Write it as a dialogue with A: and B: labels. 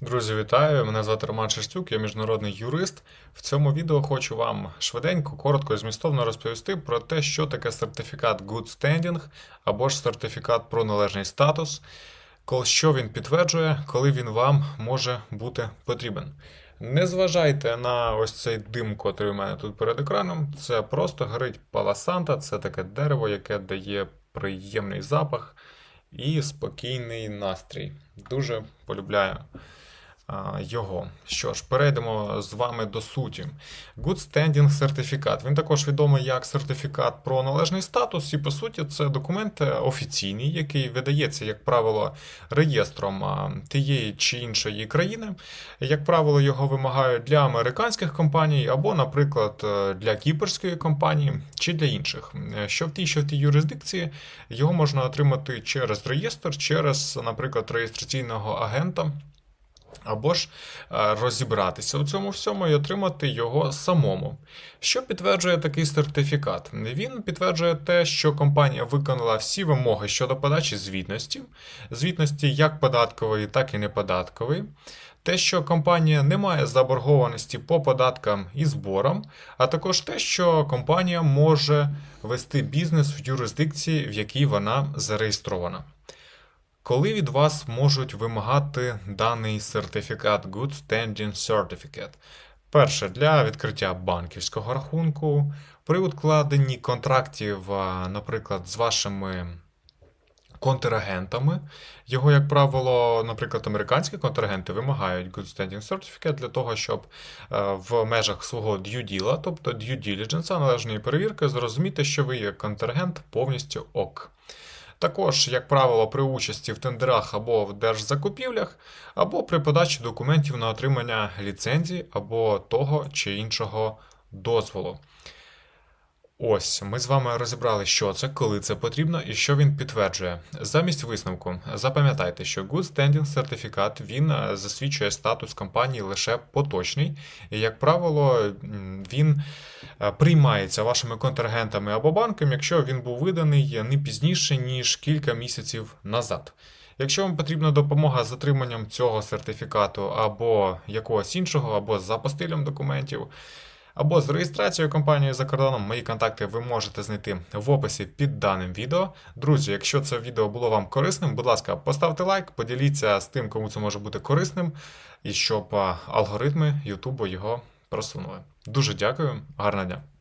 A: Друзі, вітаю! Мене звати Роман Шерстюк, я міжнародний юрист. В цьому відео хочу вам швиденько, коротко і змістовно розповісти про те, що таке сертифікат Good Standing або ж сертифікат про належний статус, що він підтверджує, коли він вам може бути потрібен. Не зважайте на ось цей дим, котрий у мене тут перед екраном. Це просто горить паласанта, це таке дерево, яке дає приємний запах і спокійний настрій. Дуже полюбляю його. Що ж, перейдемо з вами до суті. Good Standing сертифікат. Він також відомий як сертифікат про належний статус, і по суті це документ е, офіційний, який видається, як правило, реєстром тієї чи іншої країни. Як правило, його вимагають для американських компаній або, наприклад, е, для кіпрської компанії чи для інших. Е, Що в тій, що в тій юрисдикції, його можна отримати через реєстр, через, наприклад, реєстраційного агента. Або ж е, розібратися у цьому всьому і отримати його самому. Що підтверджує такий сертифікат? Він підтверджує те, що компанія виконала всі вимоги щодо подачі звітності, звітності як податкової, так і неподаткової. Те, що компанія не має заборгованості по податкам і зборам, а також те, що компанія може вести бізнес в юрисдикції, в якій вона зареєстрована. Коли від вас можуть вимагати даний сертифікат Good Standing Certificate? Перше, для відкриття банківського рахунку, при укладенні контрактів, наприклад, з вашими контрагентами. Його, як правило, наприклад, американські контрагенти вимагають Good Standing Certificate для того, щоб в межах свого due deal, тобто due diligence, належної перевірки, зрозуміти, що ви як контрагент повністю ок. Також, як правило, при участі в тендерах або в держзакупівлях, або при подачі документів на отримання ліцензії або того чи іншого дозволу. Ось, ми з вами розібрали, що це, коли це потрібно і що він підтверджує. Замість висновку, запам'ятайте, що Good Standing сертифікат він е, засвідчує статус компанії лише поточний, і, як правило, він е, приймається вашими контрагентами або банком, якщо він був виданий не пізніше, ніж кілька місяців назад. Якщо вам потрібна допомога з отриманням цього сертифікату або якогось іншого, або з апостилем документів, або з реєстрацією компанії за кордоном. Мої контакти ви можете знайти в описі під даним відео. Друзі, якщо це відео було вам корисним, будь ласка, поставте лайк, поділіться з тим, кому це може бути корисним, і щоб алгоритми Ютубу його просунули. Дуже дякую, гарного дня!